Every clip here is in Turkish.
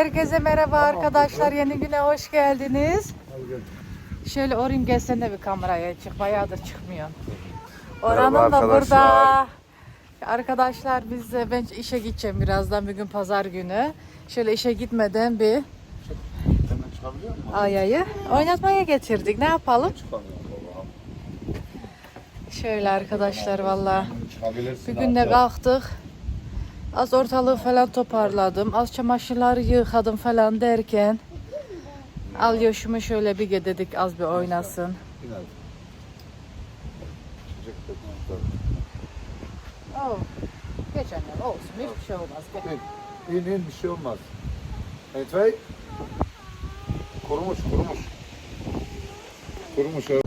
Herkese merhaba arkadaşlar. Yeni güne hoş geldiniz. Şöyle orayım gelsene bir kameraya çık. Bayağıdır çıkmıyor. Oranın da burada. arkadaşlar. Biz de ben işe gideceğim birazdan bugün pazar günü. Şöyle işe gitmeden bir? Aya'yı oynatmaya getirdik. Ne yapalım? Şöyle arkadaşlar valla. Çıkabilirsin. Bir gün de kalktık. Az ortalığı falan toparladım. Az çamaşırları yıkadım falan derken al yoşumu şöyle bir dedik az bir oynasın. Oh. Geç annem olsun hiçbir şey olmaz. Gel. İn in bir şey olmaz. Evet bey. Kurumuş kurumuş. Kurumuş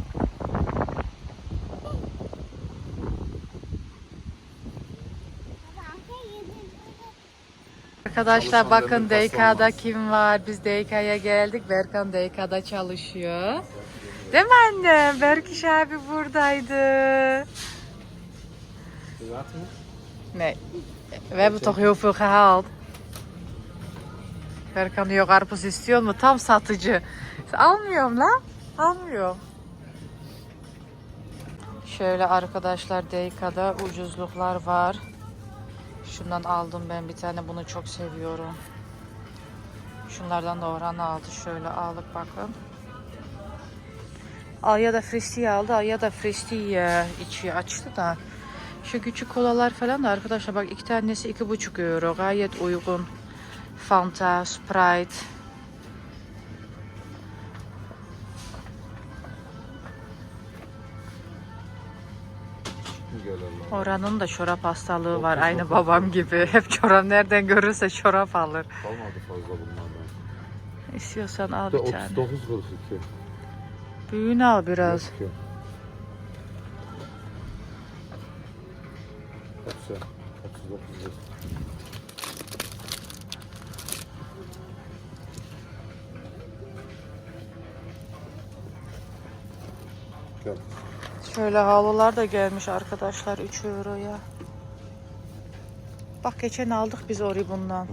Arkadaşlar bakın DK'da kim var? Biz DK'ya geldik. Berkan DK'da çalışıyor. Değil mi anne? Berkiş abi buradaydı. Nee. We hebben toch heel veel gehaald. Berkan diyor karpuz istiyor mu? Tam satıcı. Almıyorum lan. Almıyorum. Şöyle arkadaşlar DK'da ucuzluklar var. Şundan aldım ben bir tane. Bunu çok seviyorum. Şunlardan da Orhan aldı. Şöyle aldık bakın. Aya da Fristi aldı. Aya da Fristi e, içiyor. Açtı da. Şu küçük kolalar falan da arkadaşlar bak iki tanesi iki buçuk euro. Gayet uygun. Fanta, Sprite. Oranın da çorap hastalığı var. Aynı babam gibi. Hep çorap nereden görürse çorap alır. Kalmadı fazla bunlardan. İstiyorsan al Bir tane. 39 42. Büyüğünü al biraz. 42. Hepsi 39 lira. Gel. Şöyle havlular da gelmiş arkadaşlar 3 euroya. Bak geçen aldık biz orayı bundan.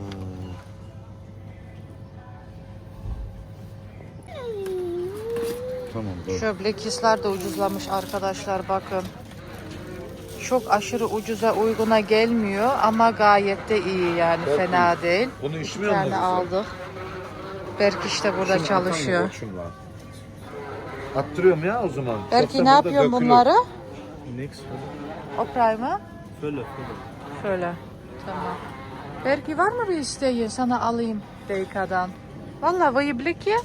Tamam dur. Şu Blackis'ler de ucuzlamış arkadaşlar bakın. Çok aşırı ucuza uyguna gelmiyor ama gayet de iyi yani Çok fena değil. Bunu içmiyor musun? tane aldık. Berk de burada çalışıyor. Attırıyorum ya o zaman. Yoksa ne yapıyorsun bunları? Nix. O prime'ı? Fülle, Fülle. Şöyle. Tamam. Berki var mı bir isteğin? Sana alayım will you blick ya?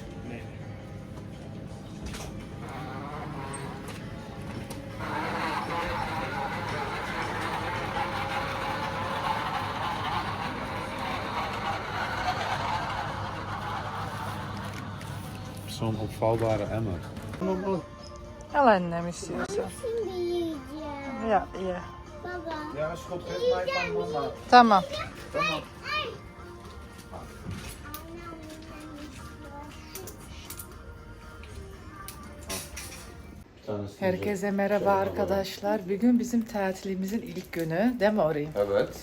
Zo'n opvouwbare emmer. Al annem istiyorsan. Şimdi yiyeceğim. Ya iyi. Baba. Ja, mama. Tamam. Herkese merhaba arkadaşlar. Bugün bizim tatilimizin ilk günü. Değil mi orayım? Evet.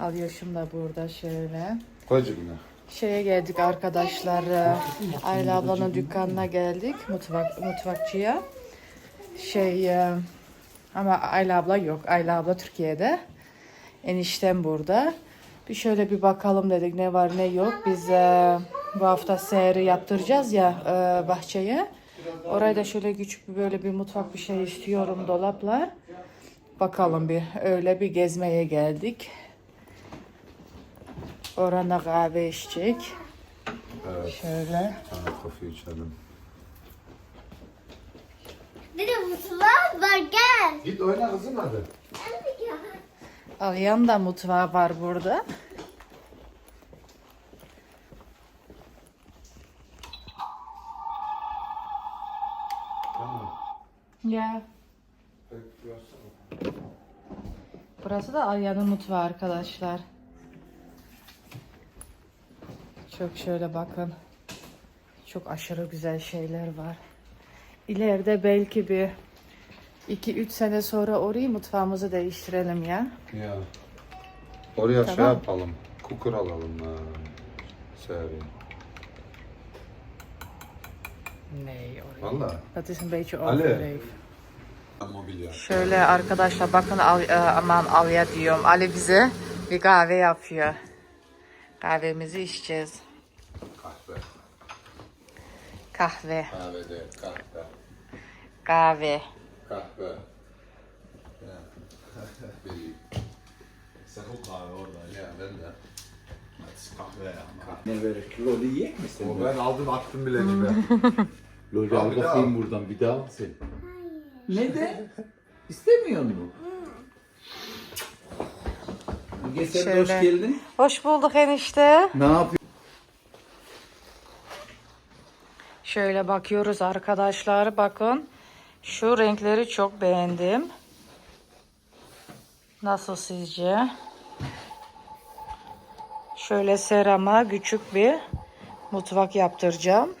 Al yaşım da burada şöyle. Koy cebine. Şeye geldik arkadaşlar. Ayla ablanın dükkanına geldik. Mutfak mutfakçıya. Şey e, ama Ayla abla yok. Ayla abla Türkiye'de. Eniştem burada. Bir şöyle bir bakalım dedik ne var ne yok. Biz e, bu hafta seyri yaptıracağız ya e, bahçeye. Oraya da şöyle küçük bir böyle bir mutfak bir şey istiyorum dolaplar. Bakalım bir öyle bir gezmeye geldik. Orana kahve içecek. Evet. Şöyle. Sana kofi içelim. Bir de mutfak var gel. Git oyna kızım hadi. Alyan da mutfağı var burada. Tamam. Ya. Burası da Alya'nın mutfağı arkadaşlar. Çok şöyle bakın. Çok aşırı güzel şeyler var. İleride belki bir 2-3 sene sonra orayı mutfağımızı değiştirelim ya. Ya. Oraya şey Tamam. yapalım. Kukur alalım. ha. Serin. Nee oraya. Valla. Dat is een beetje Ali. overdreven. Mobilya. Şöyle arkadaşlar bakın al, e, aman Alya diyorum. Ali bize bir kahve yapıyor. Kahvemizi içeceğiz. Kahve. Kahve, Kahvede kahve. kahve. Kahve. Zeg ook kahve orada. Ya ben de. Kahve ya. Ne böyle loli yiyecek misin? O ben aldım attım bile gibi. Loli Al bakayım buradan bir daha al sen. Ne de? İstemiyor mu? Sen de hoş Şöyle. geldin. Hoş bulduk enişte. Ne yapıyorsun? Şöyle bakıyoruz arkadaşlar bakın. Şu renkleri çok beğendim. Nasıl sizce? Şöyle serama küçük bir mutfak yaptıracağım.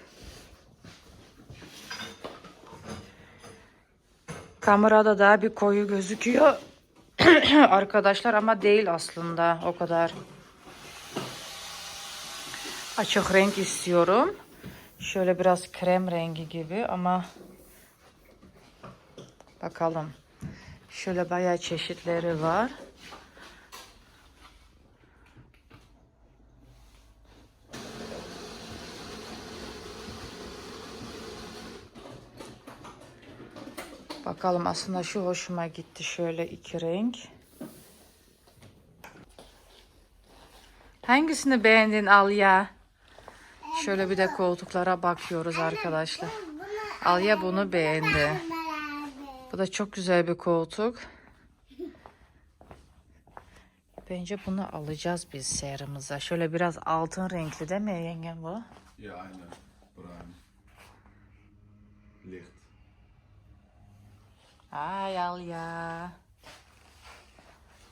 Kamerada daha bir koyu gözüküyor arkadaşlar ama değil aslında o kadar. Açık renk istiyorum. Şöyle biraz krem rengi gibi ama bakalım. Şöyle bayağı çeşitleri var. Bakalım aslında şu hoşuma gitti şöyle iki renk. Hangisini beğendin Alya? Şöyle bir de koltuklara bakıyoruz arkadaşlar. Alya bunu beğendi. Bu da çok güzel bir koltuk. Bence bunu alacağız biz seyrimize. Şöyle biraz altın renkli değil mi yengem bu? Ja, aynen. Bruin. Ay Alya.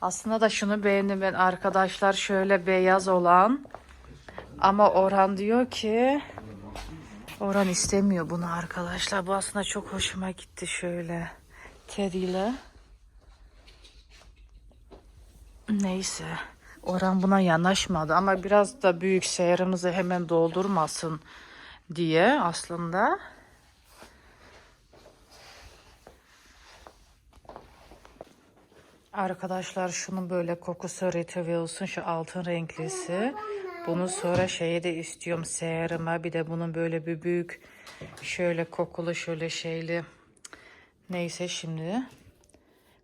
Aslında da şunu beğendim ben arkadaşlar. Şöyle beyaz olan. Ama Orhan diyor ki Orhan istemiyor bunu arkadaşlar. Bu aslında çok hoşuma gitti şöyle. Teddy ile. Neyse. Orhan buna yanaşmadı ama biraz da büyük seyrimizi hemen doldurmasın diye aslında. Arkadaşlar şunun böyle kokusu Retrievels'ın şu altın renklisi. Bunu sonra şeye de istiyorum seruma. Bir de bunun böyle bir büyük şöyle kokulu şöyle şeyli. Neyse şimdi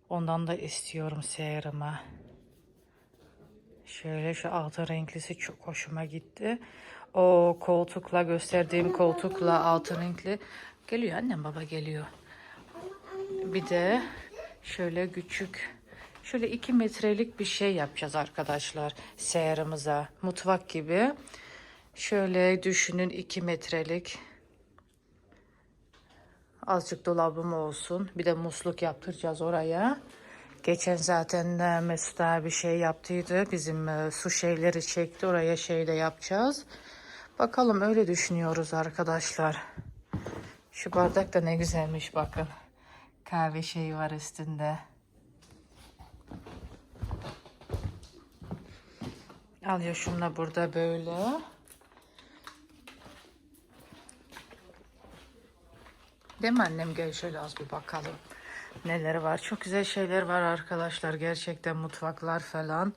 ondan da istiyorum seruma. Şöyle şu altın renklisi çok hoşuma gitti. O koltukla gösterdiğim koltukla altın renkli. Geliyor annem baba geliyor. Bir de şöyle küçük şöyle iki metrelik bir şey yapacağız arkadaşlar seyrimize. Mutfak gibi. Şöyle düşünün iki metrelik. Azıcık dolabım olsun. Bir de musluk yaptıracağız oraya. Geçen zaten e, Mesut abi şey yaptıydı. Bizim e, su şeyleri çekti. Oraya şey de yapacağız. Bakalım öyle düşünüyoruz arkadaşlar. Şu bardak da ne güzelmiş bakın. Kahve şeyi var üstünde. Al ya burada böyle. Değil mi annem? Gel şöyle az bir bakalım. Neler var? Çok güzel şeyler var arkadaşlar. Gerçekten mutfaklar falan.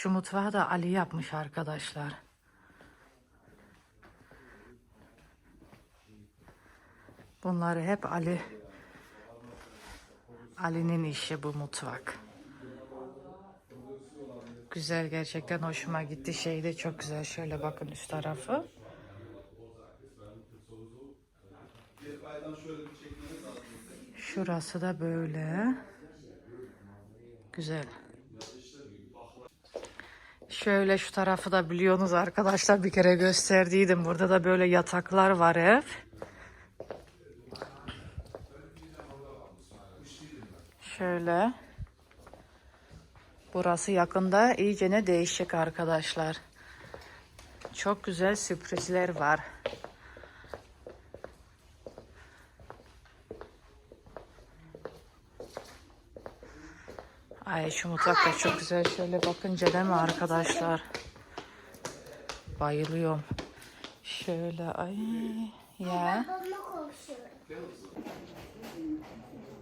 Şu mutfağı da Ali yapmış arkadaşlar. Bunları hep Ali Ali'nin işi bu mutfak. Güzel gerçekten hoşuma gitti. Şey de çok güzel. Şöyle bakın üst tarafı. Şurası da böyle. Güzel. Şöyle şu tarafı da biliyorsunuz arkadaşlar bir kere gösterdiydim. Burada da böyle yataklar var ev. Şöyle. Burası yakında iyice ne değişecek arkadaşlar. Çok güzel sürprizler var. Ay şu mutfak da çok güzel. Şöyle bakınca değil mi arkadaşlar? Bayılıyorum. Şöyle ay ya.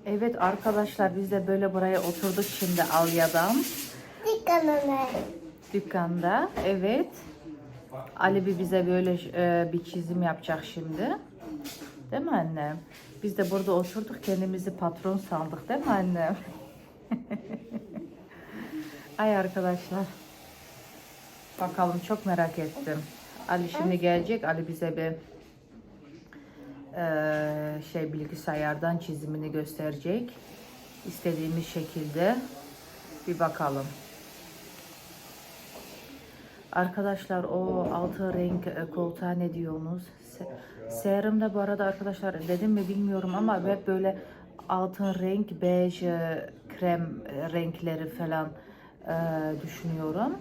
Evet arkadaşlar biz de böyle buraya oturduk şimdi Alya'dan. Dikkat anne. Dükkanda. Evet. Ali bir bize böyle e, bir çizim yapacak şimdi. Değil mi annem? Biz de burada oturduk kendimizi patron sandık değil mi annem? Ay arkadaşlar. Bakalım çok merak ettim. Ali şimdi gelecek. Ali bize bir e, şey bilgisayardan çizimini gösterecek. İstediğimiz şekilde bir bakalım. Arkadaşlar o altı renk e, koltuğa ne diyorsunuz? Se- Serimde bu arada arkadaşlar dedim mi bilmiyorum ama hep böyle altın renk, bej, e, krem e, renkleri falan e, düşünüyorum.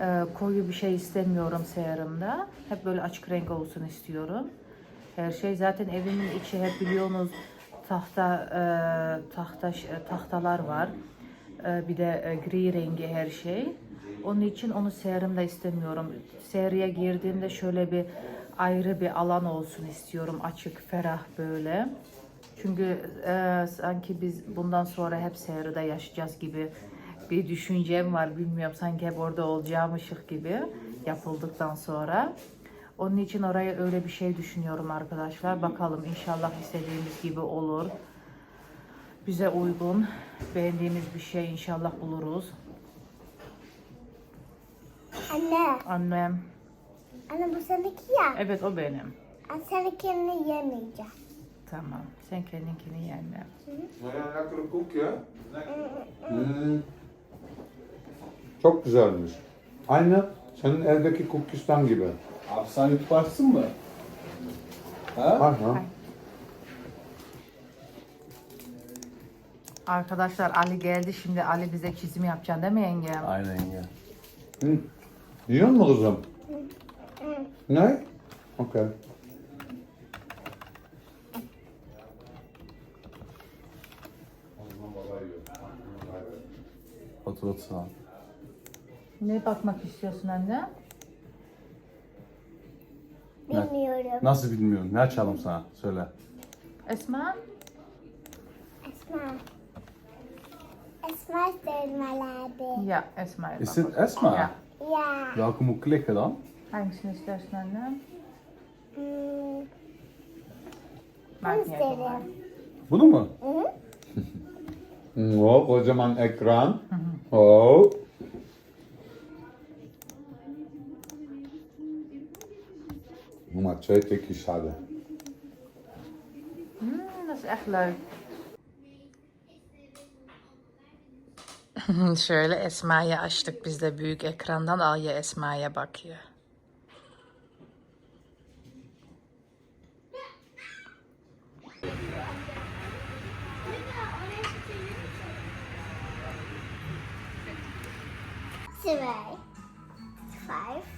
E, koyu bir şey istemiyorum serimde. Hep böyle açık renk olsun istiyorum. Her şey zaten evimin içi hep biliyorsunuz tahta e, tahta e, tahtalar var. E, bir de e, gri rengi her şey. Onun için onu serimde istemiyorum. Seriye girdiğimde şöyle bir ayrı bir alan olsun istiyorum. Açık, ferah böyle. Çünkü e, sanki biz bundan sonra hep seride yaşayacağız gibi bir düşüncem var. Bilmiyorum sanki hep orada olacağımışık gibi yapıldıktan sonra. Onun için oraya öyle bir şey düşünüyorum arkadaşlar. Bakalım inşallah istediğimiz gibi olur. Bize uygun, beğendiğimiz bir şey inşallah buluruz. Anne. Annem, Anne bu seninki ya. evet o benim. Ben seninkini yemeyeceğim. Tamam, sen kendinkini ye annem. Baya lekker koekje. Hmm. Çok güzelmiş. Aynı senin evdeki kukistan gibi. Abi sen YouTube açsın mı? Ha? Aha. Arkadaşlar Ali geldi şimdi Ali bize çizim yapacaksın değil mi yengem? Aynen ya. Hı. Yiyor mu kızım? Ne? Okey. Abi. Ne bakmak istiyorsun anne? Bilmiyorum. Nasıl bilmiyorum. Ne açalım sana? Söyle. Esma? Esma. Esma isterim Ya Esma'ya Is it. Esma? Ja. Ya. Welke moet ik klikken dan? Hangisini istersin anne? Hmm, uit, isterim. Bunu mu? Oh, kocaman ekran. Oh. Doe maar twee tikjes hadden. Hmm, dat is echt leuk. Şöyle Esma'yı açtık biz de büyük ekrandan Alya Esma'ya bakıyor.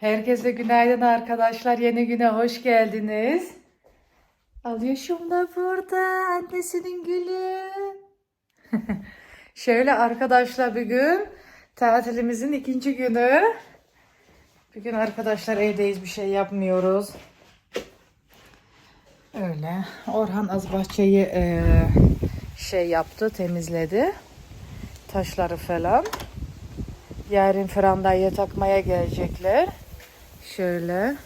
Herkese günaydın arkadaşlar. Yeni güne hoş geldiniz. Alyoşum da burada. Annesinin gülü. Şöyle arkadaşlar bugün tatilimizin ikinci günü. Bugün arkadaşlar evdeyiz bir şey yapmıyoruz. Öyle. Orhan az bahçeyi eee, şey yaptı, temizledi. Taşları falan. Yarın frandaya takmaya gelecekler. Şöyle.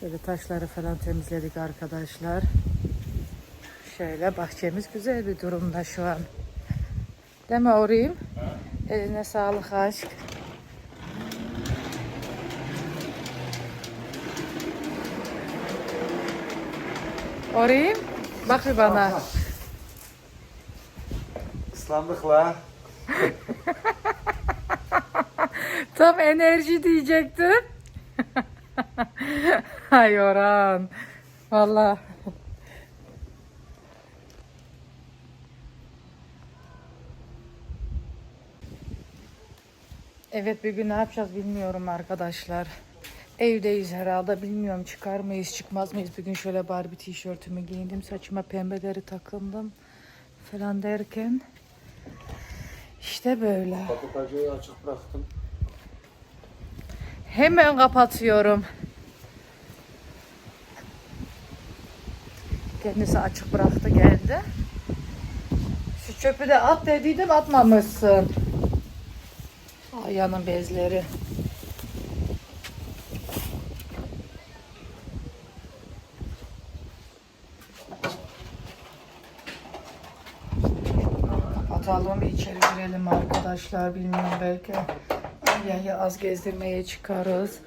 Şöyle taşları falan temizledik arkadaşlar. Şöyle bahçemiz güzel bir durumda şu an. Değil mi Orim? Eline sağlık aşk. Orim, bak bir bana. Islandık la. Tam enerji diyecektim. Ay Orhan. Vallahi. Evet bir gün ne yapacağız bilmiyorum arkadaşlar. Evdeyiz herhalde bilmiyorum çıkar mıyız çıkmaz mıyız. Bir gün şöyle Barbie tişörtümü giyindim saçıma pembeleri takındım falan derken. işte böyle. Kapatacıyı açık bıraktım. Hemen kapatıyorum. Kendisi açık bıraktı geldi. Şu çöpü de at dediydim atmamışsın. Ayağının bezleri. Kapatalım içeri girelim arkadaşlar. Bilmiyorum belki Alya'yı az gezdirmeye çıkarız.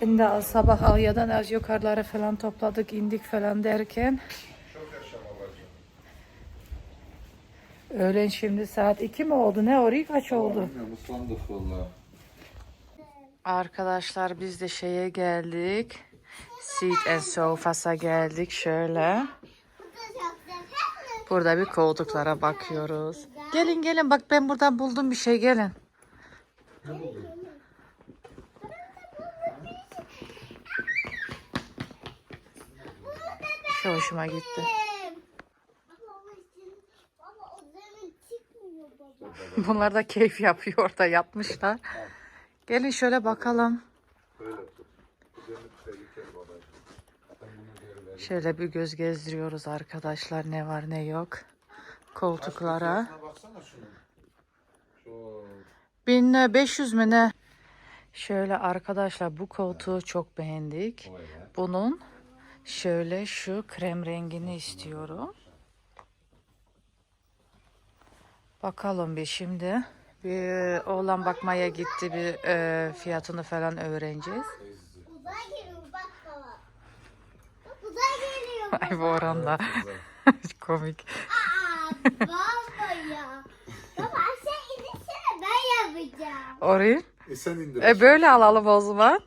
De az sabah Alya'dan az yukarılara falan topladık indik falan derken Öğlen şimdi saat 2 mi oldu? Ne orayı kaç oldu? Islandık valla. Arkadaşlar biz de şeye geldik. Seat and Sofas'a geldik şöyle. Burada bir koltuklara bakıyoruz. Gelin gelin bak ben buradan buldum bir şey gelin. Şu hoşuma gitti. Bunlar da keyif yapıyor orada yatmışlar. Gelin şöyle bakalım. Şöyle bir göz gezdiriyoruz arkadaşlar ne var ne yok. Koltuklara. Baksana şunu. Çok 1500 mü ne? Şöyle arkadaşlar bu koltuğu çok beğendik. Bunun şöyle şu krem rengini istiyorum. Bakalım bir şimdi. Bir oğlan bakmaya gitti bir e, fiyatını falan öğreneceğiz. Ay bu oranda. Komik. Aa Orayı. E sen indir. E böyle alalım o zaman.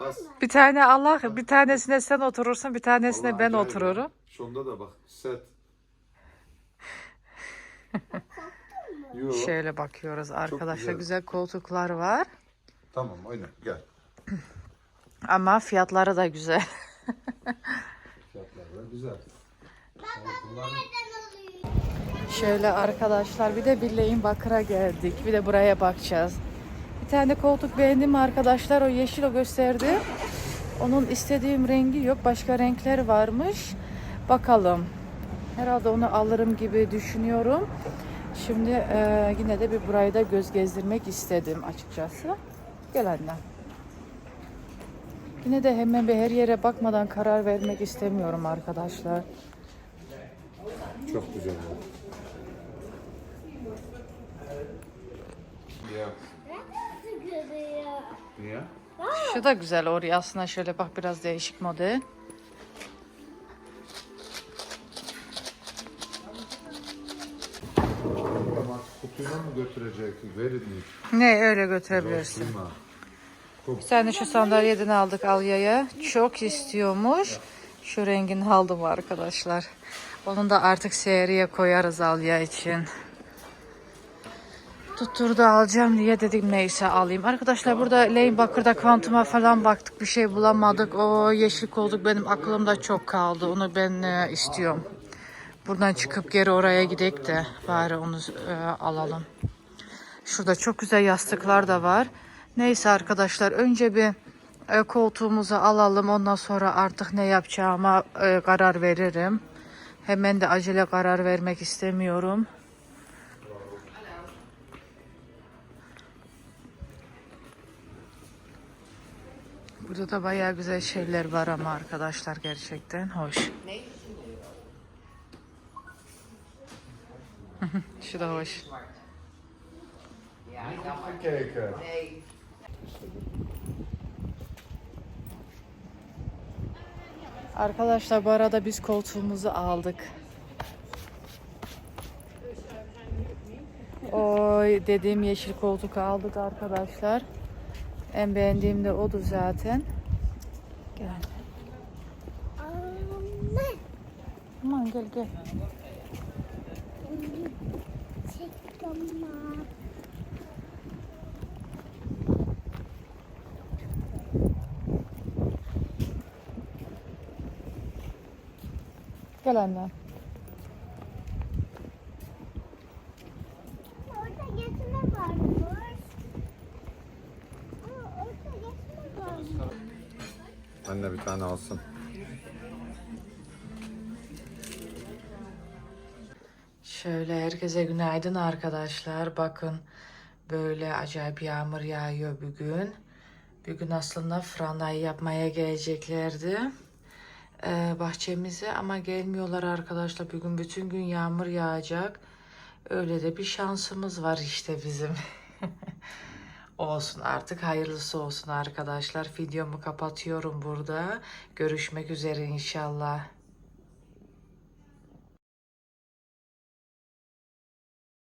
Bas. Bir tane Allah, bir tanesine sen oturursun, bir tanesine Vallahi ben acayip otururum. ya. Şunda da bak. Set. Yo. Şöyle bakıyoruz arkadaşlar. güzel. Güzel koltuklar var. Tamam oyna gel. Ama fiyatları da güzel. Fiyatlar da güzel. nereden alıyor? Şöyle arkadaşlar bir de Birleğin Bakır'a geldik. Bir de buraya bakacağız. Bir tane koltuk beğendim arkadaşlar. O yeşil o gösterdi. Onun istediğim rengi yok. Başka renkler varmış. Bakalım. Herhalde onu alırım gibi düşünüyorum. Şimdi eee, yine de bir burayı da göz gezdirmek istedim açıkçası. Gel anne. Yine de hemen bir her yere bakmadan karar vermek istemiyorum arkadaşlar. Çok güzel oldu. Ya. Nasıl Şu da güzel oraya aslında şöyle bak biraz değişik model. Ama kutuyla mı götürecek? Verin mi? Ne öyle götürebilirsin. Bir tane şu sandalyeden aldık Alya'ya. Çok istiyormuş. Şu rengini aldım arkadaşlar. Onu da artık seriye koyarız Alya için. Tutturdu alacağım diye dedim neyse alayım. Arkadaşlar burada Lane Bakır'da Quantum'a falan baktık. Bir şey bulamadık. O yeşil koltuk benim aklımda çok kaldı. Onu ben e, istiyorum. Buradan çıkıp geri oraya gidek de bari onu e, alalım. Şurada çok güzel yastıklar da var. Neyse arkadaşlar önce bir e, koltuğumuzu alalım. Ondan sonra artık ne yapacağıma e, karar veririm. Hemen de acele karar vermek istemiyorum. Burada da bayağı güzel şeyler var ama arkadaşlar gerçekten hoş. Şu da hoş. Arkadaşlar bu arada biz koltuğumuzu aldık. Oy dediğim yeşil koltuk aldık arkadaşlar. En beğendiğim de odur zaten. Gel. Aman gel gel. Gel anne. Orada geçme varmış. Aa, orada geçme varmış. Anne bir tane alsın. Şöyle herkese günaydın arkadaşlar. Bakın böyle acayip yağmur yağıyor bugün. Bugün aslında franayı yapmaya geleceklerdi. Ee, bahçemize ama gelmiyorlar arkadaşlar. Bugün bütün gün yağmur yağacak. Öyle de bir şansımız var işte bizim. olsun artık hayırlısı olsun arkadaşlar. Videomu kapatıyorum burada. Görüşmek üzere inşallah.